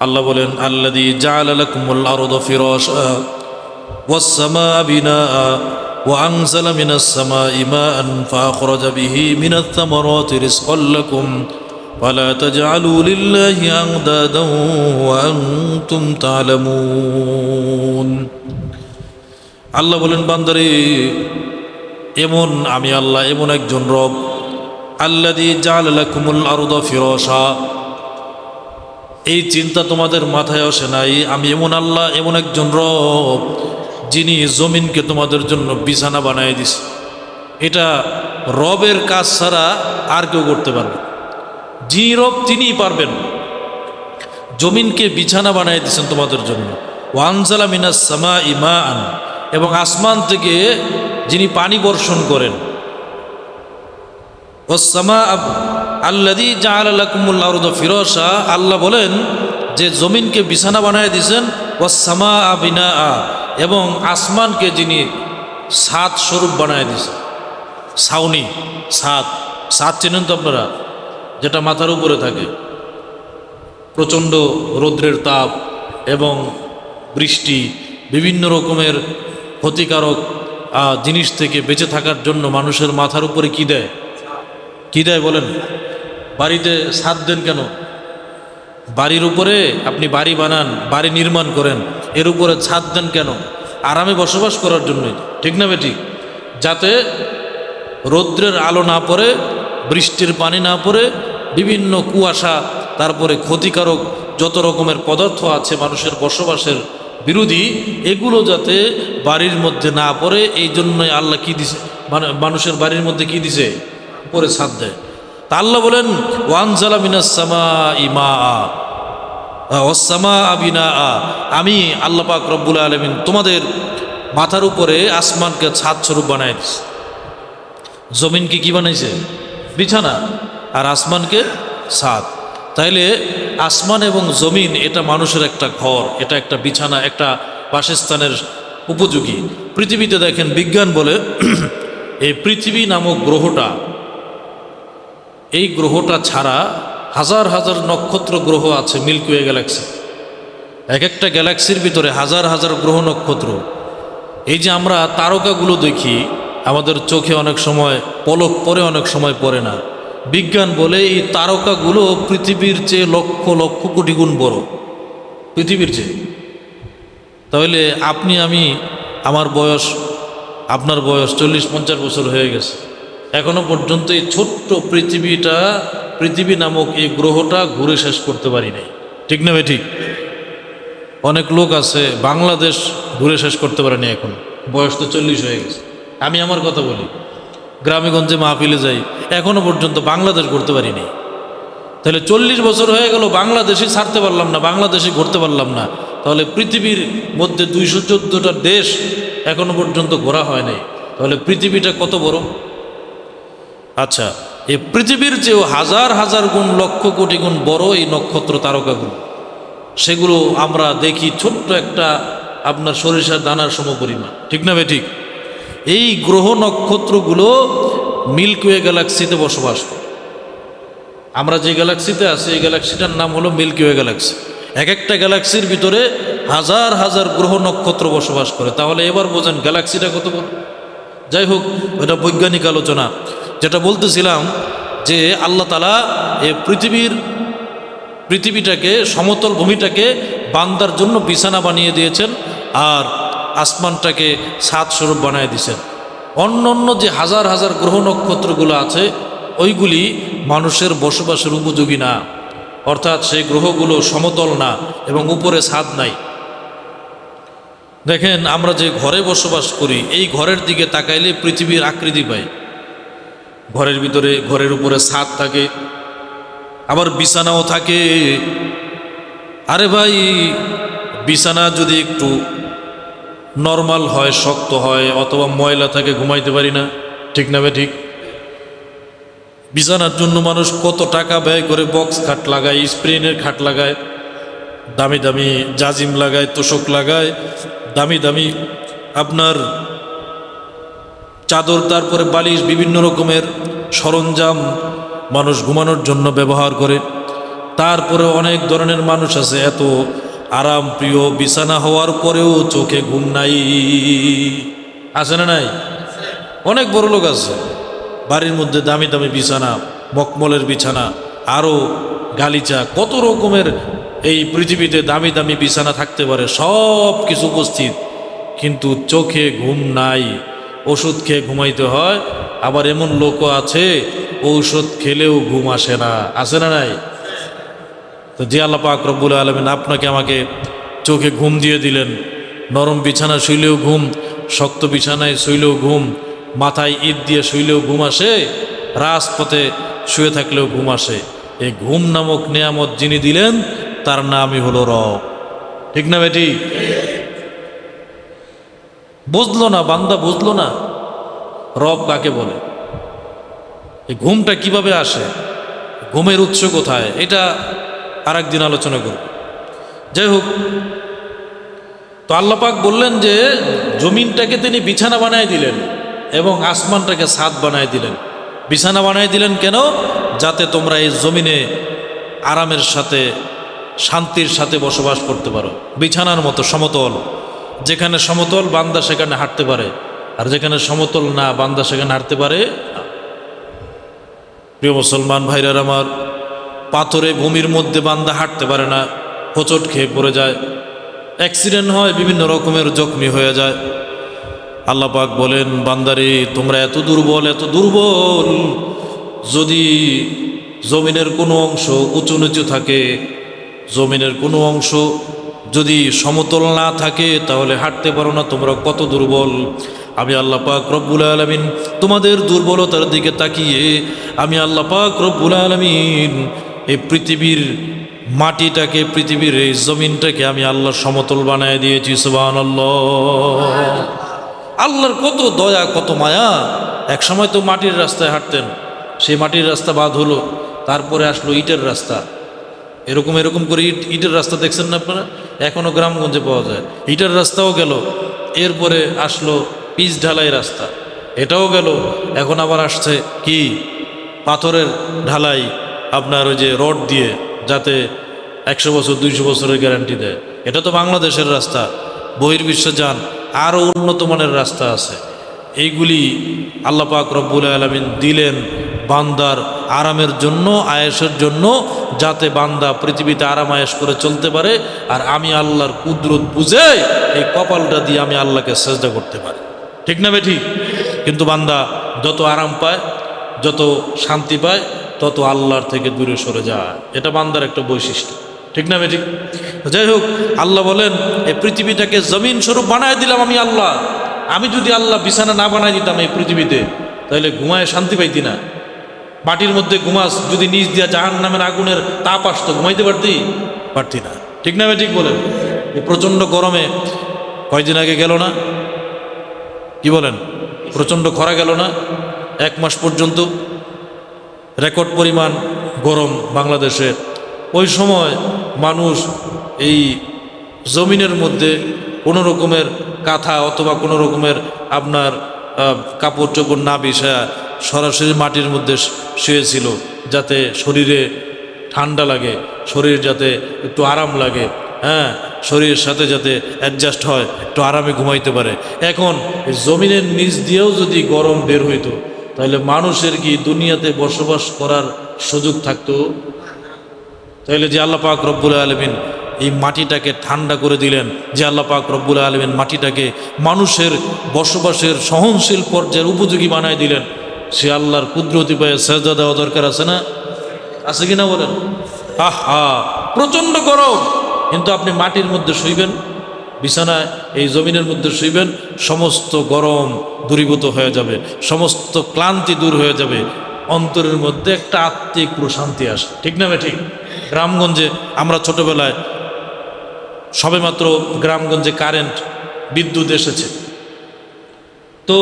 আল্লাহ বলেন আল্লাদি জালালাকুমুল আরদ ফিরাশা ওয়াস সামা বিনা وأنزل من السماء ماء فأخرج به من الثمرات رزقا لكم فلا تجعلوا لله أندادا وأنتم تعلمون আল্লাহ বলেন বান্দারে এমন আমি আল্লাহ এমন একজন রব আল্লাদি জালালাকুমুল আরদ ফিরসা এই চিন্তা তোমাদের মাথায় আসে নাই। আমি এমন আল্লাহ, এমন একজন রব, যিনি জমিনকে তোমাদের জন্য বিছানা বানিয়ে দিছে। এটা রবের কাজ ছাড়া আর কেউ করতে পারবে। যিনি রব, তিনিই পারবেন। জমিনকে বিছানা বানিয়ে দিয়েছেন তোমাদের জন্য। ওয়ানজালা মিনাস সামা ইমা আন এবং আসমান থেকে যিনি পানি বর্ষণ করেন। ওসামা আল্লাদি জাহালাকুমুল আরদ ফিরসা আল্লাহ বলেন, যে জমিনকে বিছানা বানিয়ে দিয়েছেন ওসামা আবিনা আ এবং আসমানকে যিনি সাত স্বরূপ বানিয়ে দিয়েছেন। সাউনি সাত। সাত চেনেন তো আপনারা? যেটা মাথার উপরে থাকে। প্রচণ্ড রৌদ্রের তাপ এবং বৃষ্টি, বিভিন্ন রকমের ক্ষতিকারক জিনিস থেকে বেঁচে থাকার জন্য মানুষের মাথার উপরে কি দেয়? কি দেয় বলেন? বাড়িতে সাত দেন কেন? বাড়ির উপরে আপনি বাড়ি বানান, বাড়ি নির্মাণ করেন, এর উপরে ছাদ দেন কেন? আরামে বসবাস করার জন্যই, ঠিক না বেটি? যাতে রৌদ্রের আলো না পড়ে, বৃষ্টির পানি না পড়ে, বিভিন্ন কুয়াশা, তারপরে ক্ষতিকারক যত রকমের পদার্থ আছে মানুষের বসবাসের বিরোধী, এগুলো যাতে বাড়ির মধ্যে না পড়ে, এই জন্যই আল্লাহ কি দিছে? মানে মানুষের বাড়ির মধ্যে কি দিছে? উপরে ছাদ দেয়। তা আল্লাহ বলেন, ওয়ানজালা মিনাসমা ইমা ওসামা আবিনা আমি আল্লাহ পাক রব্বুল আলমিন তোমাদের মাথার উপরে আসমানকে ছাদ স্বরূপ বানাই দিছি। জমিনকে কি বানাইছে? বিছানা আর আসমানকে ছাদ। তাইলে আসমান এবং জমিন এটা মানুষের একটা ঘর, এটা একটা বিছানা, একটা বাসস্থানের উপযোগী। পৃথিবীতে দেখেন বিজ্ঞান বলে, এই পৃথিবী নামক গ্রহটা এই গ্রহটা ছাড়া হাজার হাজার নক্ষত্র গ্রহ আছে মিল্কিওয়ে গ্যালাক্সি এক একটা গ্যালাক্সির ভিতরে হাজার হাজার গ্রহ নক্ষত্র। এই যে আমরা তারকাগুলো দেখি, আমাদের চোখে অনেক সময়, পলক পরে অনেক সময় পড়ে না। বিজ্ঞান বলে এই তারকাগুলো পৃথিবীর চেয়ে লক্ষ লক্ষ কোটি গুণ বড়। পৃথিবীর চেয়ে। তাহলে আপনি, আমি, আমার বয়স, আপনার বয়স চল্লিশ পঞ্চাশ বছর হয়ে গেছে। এখনও পর্যন্ত এই ছোট্ট পৃথিবীটা, পৃথিবী নামক এই গ্রহটা ঘুরে শেষ করতে পারি নাই। ঠিক না ঠিক? অনেক লোক আছে, বাংলাদেশ ঘুরে শেষ করতে পারেনি এখন। বয়স তো চল্লিশ হয়ে গেছে। আমি আমার কথা বলি, গ্রামেগঞ্জে মাহফিলে যাই, এখনও পর্যন্ত বাংলাদেশ ঘুরতে পারিনি তাহলে চল্লিশ বছর হয়ে গেল, বাংলাদেশই ছাড়তে পারলাম না বাংলাদেশে ঘুরতে পারলাম না। তাহলে পৃথিবীর মধ্যে দুইশো চোদ্দোটা দেশ এখনও পর্যন্ত ঘোরা হয় নাই। তাহলে পৃথিবীটা কত বড়? আচ্ছা এ পৃথিবীর চেয়েও হাজার হাজার গুণ, লক্ষ কোটি গুণ বড় এই নক্ষত্র তারকাগুলো। সেগুলো আমরা দেখি ছোট্ট একটা আপনার সরিষার দানার সম পরিমাণ ঠিক না ঠিক? এই গ্রহ নক্ষত্রগুলো মিল্কওয়ে গ্যালাক্সিতে বসবাস করে। আমরা যে গ্যালাক্সিতে আছি, এই গ্যালাক্সিটার নাম হলো মিল্কিওয়ে গ্যালাক্সি। এক একটা গ্যালাক্সির ভিতরে হাজার হাজার গ্রহ নক্ষত্র বসবাস করে। তাহলে এবার বোঝেন গ্যালাক্সিটা কত বড়? যাই হোক, এটা বৈজ্ঞানিক আলোচনা। যেটা বলতেছিলাম যে আল্লাহ তালা এ পৃথিবীর, পৃথিবীটাকে, সমতল ভূমিটাকে বান্দার জন্য বিছানা বানিয়ে দিয়েছেন আর আসমানটাকে সাত স্বরূপ বানিয়ে দিয়েছেন। অন্য অন্য যে হাজার হাজার গ্রহ নক্ষত্রগুলো আছে, ওইগুলি মানুষের বসবাসের উপযোগী না। অর্থাৎ সেই গ্রহগুলো সমতল না এবং উপরে ছাদ নাই। দেখেন আমরা যে ঘরে বসবাস করি, এই ঘরের দিকে তাকাইলে পৃথিবীর আকৃতি পাই। ঘরের ভিতরে, ঘরের উপরে ছাদ থাকে, আবার বিছানাও থাকে। আরে ভাই, বিছানা যদি একটু নর্মাল হয়, শক্ত হয়, অথবা ময়লা থাকে, ঘুমাইতে পারি না। ঠিক না বে ঠিক? বিছানার জন্য মানুষ কত টাকা ব্যয় করে, বক্স খাট লাগায়, স্প্রিনের খাট লাগায়, দামি দামি জাজিম লাগায়, তোষক লাগায়, দামি দামি আপনার চাদর, তারপরে বালিশ, বিভিন্ন রকমের সরঞ্জাম মানুষ ঘুমানোর জন্য ব্যবহার করে। তারপরে অনেক ধরনের মানুষ আছে, এত আরাম প্রিয়, বিছানা হওয়ার পরেও চোখে ঘুম নাই। আছে না নাই? অনেক বড় লোক আছে, বাড়ির মধ্যে দামি দামি বিছানা মকমলের বিছানা আরও গালিচা, কত রকমের এই পৃথিবীতে দামি দামি বিছানা থাকতে পারে সব কিছু উপস্থিত, কিন্তু চোখে ঘুম নাই। ওষুধ খেয়ে ঘুমাইতে হয়। আবার এমন লোকও আছে, ঔষধ খেলেও ঘুম আসে না। আসে না নাই? তো যে আল্লাহ পাক রব্বুল আলমিন আপনাকে আমাকে চোখে ঘুম দিয়ে দিলেন। নরম বিছানা শুইলেও ঘুম, শক্ত বিছানায় শুইলেও ঘুম, মাথায় ইট দিয়ে শুইলেও ঘুম আসে, রাজপথে শুয়ে থাকলেও ঘুম আসে। এই ঘুম নামক নিয়ামত যিনি দিলেন, তার নামই হলো রব। ঠিক না বেটি? বুঝলো না, বান্দা বুঝলো না। রব কাকে বলে? এই ঘুমটা কীভাবে আসে? ঘুমের উৎস কোথায়? এটা আর একদিন আলোচনা করব। যাই হোক, তো আল্লাপাক বললেন যে, জমিনটাকে তিনি বিছানা বানায় দিলেন এবং আসমানটাকে ছাদ বানায় দিলেন। বিছানা বানায় দিলেন কেন? যাতে তোমরা এই জমিনে আরামের সাথে, শান্তির সাথে বসবাস করতে পারো। বিছানার মতো সমতল। যেখানে সমতল বান্দা সেখানে হাঁটতে পারে, আর যেখানে সমতল না, বান্দা সেখানে হাঁটতে পারে। প্রিয় মুসলমান ভাইরার আমার, পাথরে ভূমির মধ্যে বান্দা হাঁটতে পারে না, হোঁচট খেয়ে পড়ে যায়, অ্যাক্সিডেন্ট হয়, বিভিন্ন রকমের জখমি হয়ে যায় আল্লাহ পাক বলেন, বান্দারে, তোমরা এত দুর্বল এত দুর্বল, যদি জমিনের কোনো অংশ উঁচু নিচু থাকে, জমিনের কোনো অংশ যদি সমতল না থাকে, তাহলে হাঁটতে পারো না, তোমরা কত দুর্বল। আমি আল্লাহ পাক রব্বুল আলমিন তোমাদের দুর্বলতার দিকে তাকিয়ে, আমি আল্লাহ পাক রব্বুল আলমিন এই পৃথিবীর মাটিটাকে, পৃথিবীর এই জমিনটাকে আমি আল্লাহ সমতল বানায় দিয়েছি সুবাহ আল্লাহর কত দয়া, কত মায়া। এক সময় তো মাটির রাস্তায় হাঁটতেন, সেই মাটির রাস্তা বাদ হলো, তারপরে আসলো ইটের রাস্তা। এরকম এরকম করে ইট ইটের রাস্তা দেখছেন না আপনারা? এখনও গ্রামগঞ্জে পাওয়া যায়। ইটের রাস্তাও গেল, এরপরে আসলো পিচ ঢালাই রাস্তা। এটাও গেল, এখন আবার আসছে কি? পাথরের ঢালাই, আপনার ওই যে রড দিয়ে, যাতে একশো বছর, দুইশো বছরের গ্যারান্টি দেয়। এটা তো বাংলাদেশের রাস্তা। বহির্বিশ্বে যান, আরও উন্নত মানের রাস্তা আছে। এইগুলি আল্লাপাক রব্বুল আলমিন দিলেন বান্দার আরামের জন্য আয়েসের জন্য, যাতে বান্দা পৃথিবীতে আরাম আয়েস করে চলতে পারে। আর আমি আল্লাহর কুদরত বুঝে এই কপালটা দিয়ে আমি আল্লাহকে চেষ্টা করতে পারি। ঠিক না বেঠি? কিন্তু বান্দা যত আরাম পায়, যত শান্তি পায়, তত আল্লাহর থেকে দূরে সরে যায়। এটা বান্দার একটা বৈশিষ্ট্য। ঠিক না বেঠিক যাই হোক, আল্লাহ বলেন এই পৃথিবীটাকে জমিন স্বরূপ বানায় দিলাম আমি আল্লাহ। আমি যদি আল্লাহ বিছানা না বানাই দিতাম এই পৃথিবীতে, তাহলে ঘুমায় শান্তি পাইতি না। মাটির মধ্যে ঘুমাস, যদি নিচ দিয়া জাহান নামের আগুনের তাপ আসতো, ঘুমাইতে পারতি? পারতি না। ঠিক না ঠিক বলেন? এই প্রচণ্ড গরমে কয়দিন আগে গেল না? কি বলেন? প্রচণ্ড খরা গেল না? এক মাস পর্যন্ত রেকর্ড পরিমাণ গরম বাংলাদেশে। ওই সময় মানুষ এই জমিনের মধ্যে কোনো রকমের কাঁথা অথবা কোনো রকমের আপনার কাপড় চোপড় না বিষয়া সরাসরি মাটির মধ্যে শুয়েছিল যাতে শরীরে ঠান্ডা লাগে, শরীর যাতে একটু আরাম লাগে হ্যাঁ? শরীরের সাথে যাতে অ্যাডজাস্ট হয়, একটু আরামে ঘুমাইতে পারে। এখন জমিনের নিচ দিয়েও যদি গরম বের হইতো, তাহলে মানুষের কি দুনিয়াতে বসবাস করার সুযোগ থাকতো? তাহলে যে আল্লাহ পাক রব্বুল আলমিন এই মাটিটাকে ঠান্ডা করে দিলেন, যে আল্লাহ পাক রব্বুল আলমিন মাটিটাকে মানুষের বসবাসের সহনশীল পর্যায়ের উপযোগী বানায় দিলেন সে আল্লাহর কুদরতি পায়ে সেজদা দেওয়া দরকার আছে না? আছে কি না বলেন? আহা প্রচণ্ড গরম। কিন্তু আপনি মাটির মধ্যে শুইবেন, বিছানায়, এই জমিনের মধ্যে শুইবেন, সমস্ত গরম দূরীভূত হয়ে যাবে, সমস্ত ক্লান্তি দূর হয়ে যাবে। অন্তরের মধ্যে একটা আত্মিক প্রশান্তি আসে। ঠিক না ঠিক গ্রামগঞ্জে আমরা ছোটবেলায় সবেমাত্র গ্রামগঞ্জে কারেন্ট, বিদ্যুৎ এসেছে। তো